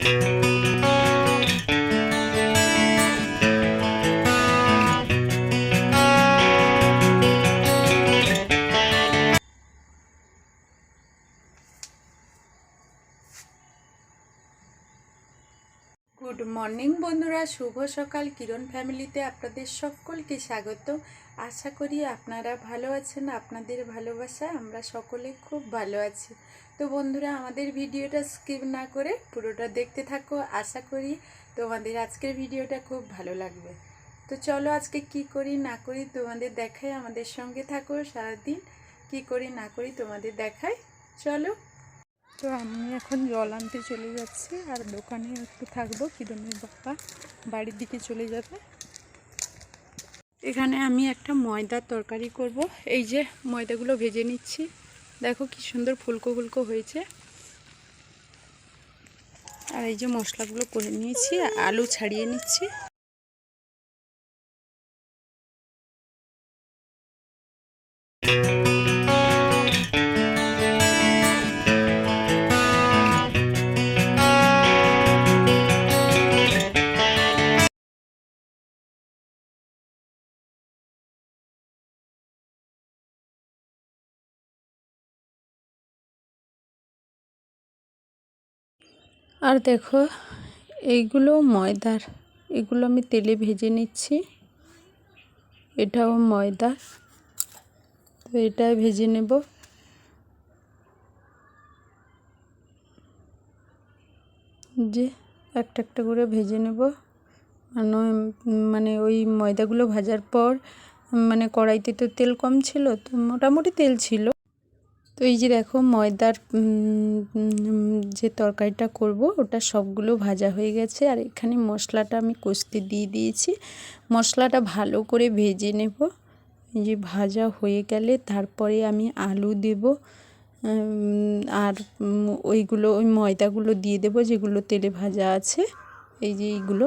thank you good morning বন্ধুরা, শুভ সকাল। কিরণ ফ্যামিলিতে আপনাদের সকলকে স্বাগত। আশা করি আপনারা ভালো আছেন, আপনাদের ভালোবাসা, আমরা সকলে খুব ভালো আছি। তো বন্ধুরা, আমাদের ভিডিওটা স্কিপ না করে পুরোটা দেখতে থাকো। আশা করি তোমাদের আজকের ভিডিওটা খুব ভালো লাগবে। তো চলো আজকে কি করি না করি তোমাদের দেখাই, আমাদের সঙ্গে থাকো সারাদিন। কি করি না করি তোমাদের দেখাই। চলো তো আমি এখন জল আনতে চলে যাচ্ছি, আর দোকানে একটু থাকব, কিরণের বাবা বাড়ির দিকে চলে যাবে। এখানে আমি একটা ময়দার তরকারি করব। এই যে ময়দাগুলো ভেজে নিচ্ছি। দেখো কি সুন্দর ফুলকো ফুলকো হয়েছে। আর এই যে মশলাগুলো করে নিয়েছি আলু ছাড়িয়ে নিচ্ছি। আর দেখো, এইগুলো ময়দার। এগুলো আমি তেলে ভেজে নিচ্ছি। এটাও ময়দা তো এটা ভেজে নেব। যে একটা একটা করে ভেজে নেব। মানে মানে ওই ময়দাগুলো ভাজার পর মানে কড়াইতে তো তেল কম ছিল, তো মোটামুটি তেল ছিল। তো এই যে দেখো ময়দার যে তরকারিটা করব, ওটা সবগুলো ভাজা হয়ে গেছে। আর এখানে মশলাটা আমি কষতে দিয়ে দিয়েছি। মশলাটা ভালো করে ভেজে নেব। এই যে ভাজা হয়ে গেলে তারপরে আমি আলু দেব আর ওইগুলো, ওই ময়দাগুলো দিয়ে দেব যেগুলো তেলে ভাজা আছে। এই যে এইগুলো।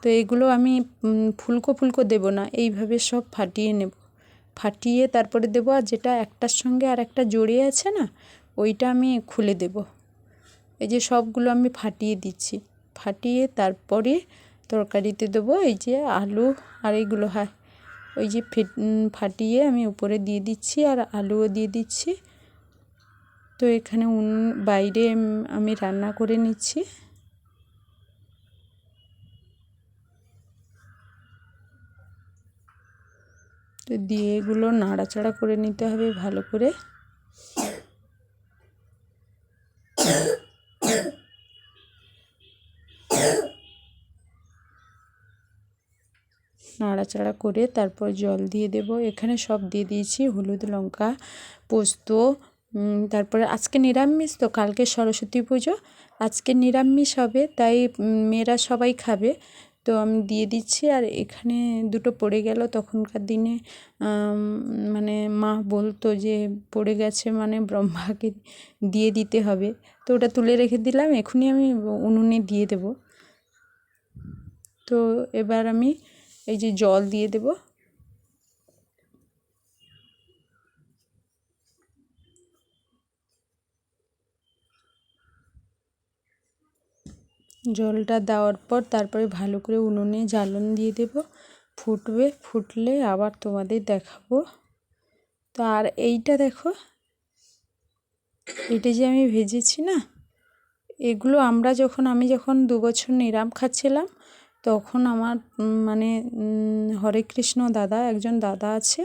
তো এগুলো আমি ফুলকো ফুলকো দেব না, এইভাবে সব ফাটিয়ে নেব। ফাটিয়ে তারপরে দেবো, আর যেটা একটার সঙ্গে আর একটা জড়িয়ে আছে না, ওইটা আমি খুলে দেব। এই যে সবগুলো আমি ফাটিয়ে দিচ্ছি। ফাটিয়ে তারপরে তরকারিতে দেবো, এই যে আলু আর এইগুলো হয়, ওই যে ফাটিয়ে আমি উপরে দিয়ে দিচ্ছি আর আলুও দিয়ে দিচ্ছি। তো এখানে উন, বাইরে আমি রান্না করে নিচ্ছি। তো দিয়ে এগুলো নাড়াচাড়া করে নিতে হবে ভালো করে। নাড়াচাড়া করে তারপর জল দিয়ে দেব। এখানে সব দিয়ে দিয়েছি, হলুদ লঙ্কা, পোস্ত তারপরে আজকে নিরামিষ তো, কালকে সরস্বতী পুজো, আজকে নিরামিষ হবে, তাই মেয়েরা সবাই খাবে। তো আমি দিয়ে দিচ্ছি। আর এখানে দুটো পড়ে গেল তখনকার দিনে। মানে মা বলতো যে, পড়ে গেছে মানে ব্রহ্মাকে দিয়ে দিতে হবে। তো ওটা তুলে রেখে দিলাম। এখনই আমি উনুনে দিয়ে দেব। তো এবার আমি এই যে জল দিয়ে দেব। জলটা দেওয়ার পর তারপরে ভালো করে উনুনে জ্বালন দিয়ে দেব। ফুটবে, ফুটলে আবার তোমাদের দেখাবো। তো আর এইটা দেখো, এটা যে আমি ভেজেছি না, এগুলো আমরা যখন, আমি যখন দু বছর নিরাম খাচ্ছিলাম, তখন আমার মানে হরে কৃষ্ণ দাদা, একজন দাদা আছে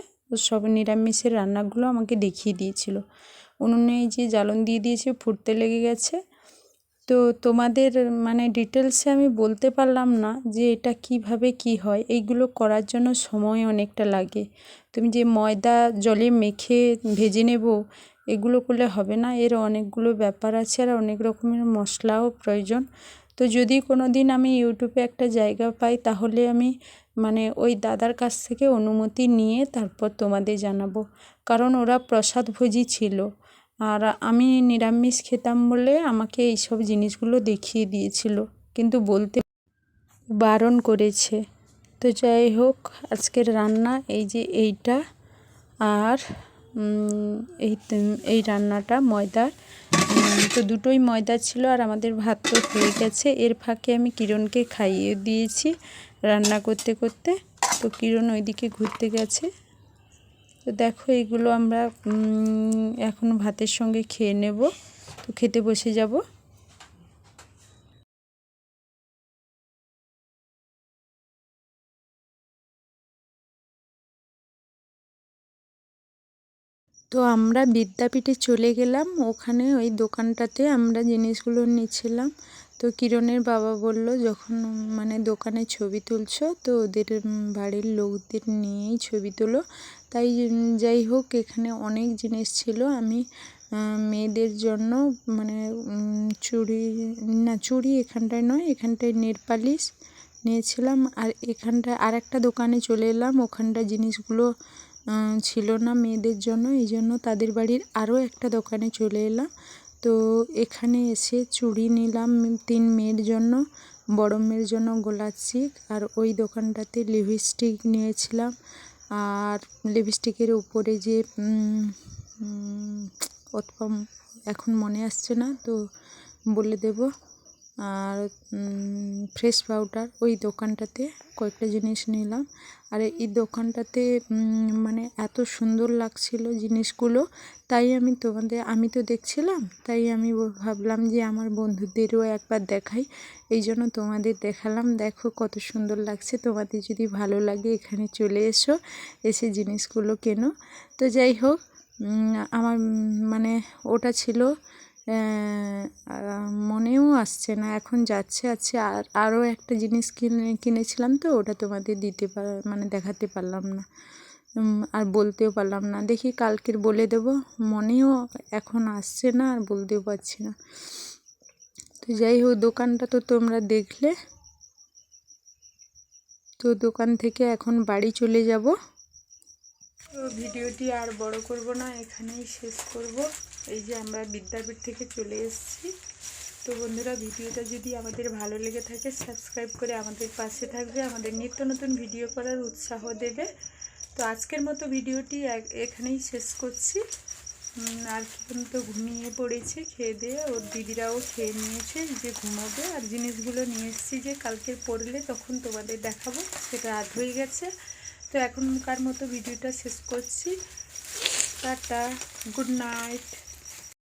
সব নিরামিষের রান্নাগুলো আমাকে দেখিয়ে দিয়েছিল। উনুনে এই যে জ্বালন দিয়ে দিয়েছে, ফুটতে লেগে গেছে তো তোমাদের মানে ডিটেলসে আমি বলতে পারলাম না যে এটা কীভাবে কি হয়। এইগুলো করার জন্য সময় অনেকটা লাগে। তুমি যে ময়দা জলে মেখে ভেজে নেব, এগুলো করলে হবে না। এর অনেকগুলো ব্যাপার আছে আর অনেক রকমের মশলাও প্রয়োজন। তো যদি কোনো দিন আমি ইউটিউবে একটা জায়গা পাই, তাহলে আমি মানে ওই দাদার কাছ থেকে অনুমতি নিয়ে তারপর তোমাদের জানাব। কারণ ওরা প্রসাদভোজী ছিল। আর আমি নিরামিষ খেতাম বলে আমাকে এইসব জিনিসগুলো দেখিয়ে দিয়েছিল, কিন্তু বলতে বারণ করেছে। তো যাই হোক, আজকের রান্না এই যে এইটা আর এই এই রান্নাটা ময়দার তো দুটোই ময়দা ছিল আর আমাদের ভাত তো হয়ে গেছে। এর ফাঁকে আমি কিরণকে খাইয়ে দিয়েছি রান্না করতে করতে। তো কিরণ ওইদিকে ঘুরতে গেছে। তো দেখো এগুলো আমরা এখন ভাতের সঙ্গে খেয়ে নেব। তো খেতে বসে যাব। তো আমরা বিদ্যাপীঠে চলে গেলাম। ওখানে ওই দোকানটাতে আমরা জিনিসগুলো নিচ্ছিলাম। তো কিরণের বাবা বলল, যখন মানে দোকানে ছবি তুলছো, তো ওদের বাড়ির লোকদের নিয়েই ছবি তোলো। তাই যাই হোক, এখানে অনেক জিনিস ছিল। আমি মেয়েদের জন্য মানে চুড়ি, না, চুড়ি এখানটায় নয়, এখানটায় নেট পালিশ নিয়েছিলাম। আর এখানটায় আর একটা দোকানে চলে এলাম। ওখানটায় জিনিসগুলো ছিল না মেয়েদের জন্য, এই জন্য তাদের বাড়ির আরও একটা দোকানে চলে এলাম। তো এখানে এসে চুড়ি নিলাম তিন মেয়ের জন্য, বড় মেয়ের জন্য গোলাচিক আর ওই দোকানটাতে লিপস্টিক নিয়েছিলাম। আর লিপস্টিকের উপরে যে এখন মনে আসছে না তো বলে দেব। আর ফ্রেশ পাউডার ওই দোকানটাতে কয়েকটা জিনিস নিলাম। আর, এই দোকানটাতে মানে এত সুন্দর লাগছিল জিনিসগুলো। তাই আমি তোমাদের, আমি তো দেখছিলাম, তাই আমি ভাবলাম যে আমার বন্ধুদেরও একবার দেখাই। এই জন্য তোমাদের দেখালাম, দেখো কত সুন্দর লাগছে। তোমাদের যদি ভালো লাগে এখানে চলে এসো, এসে জিনিসগুলো কেনো। তো যাই হোক আমার মানে ওটা ছিল আসছে না, এখন যাচ্ছে আছে আর আরও একটা জিনিস কিনে, কিনেছিলাম তো, ওটা তোমাদের দিতে পার মানে দেখাতে পারলাম না। আর বলতেও পারলাম না। দেখি কালকের বলে দেব, মনেও এখন আসছে না, আর বলতেও পারছি না। তো যাই হোক, দোকানটা তো তোমরা দেখলে। তো দোকান থেকে এখন বাড়ি চলে যাব। তো ভিডিওটি আর বড় করব না, এখানেই শেষ করব। এই যে আমরা বিদ্যাপীঠ থেকে চলে এসেছি। তো বন্ধুরা, ভিডিওটা যদি আমাদের ভালো লেগে থাকে সাবস্ক্রাইব করে আমাদের পাশে থাকবে, আমাদের নিত্য নতুন ভিডিও করার উৎসাহ দেবে। তো আজকের মতো ভিডিওটি এখানেই শেষ করছি। আর কি তো ঘুমিয়ে পড়েছে, খেয়ে দিয়ে ওর দিদিরাও খেয়ে নিয়েছে, যে ঘুমাবে, আর জিনিসগুলো নিয়ে এসেছি যে কালকে পড়লে তখন তোমাদের দেখাবো, সেটা রাত হয়ে গেছে। তো এখনকার মতো ভিডিওটা শেষ করছি। Tata good night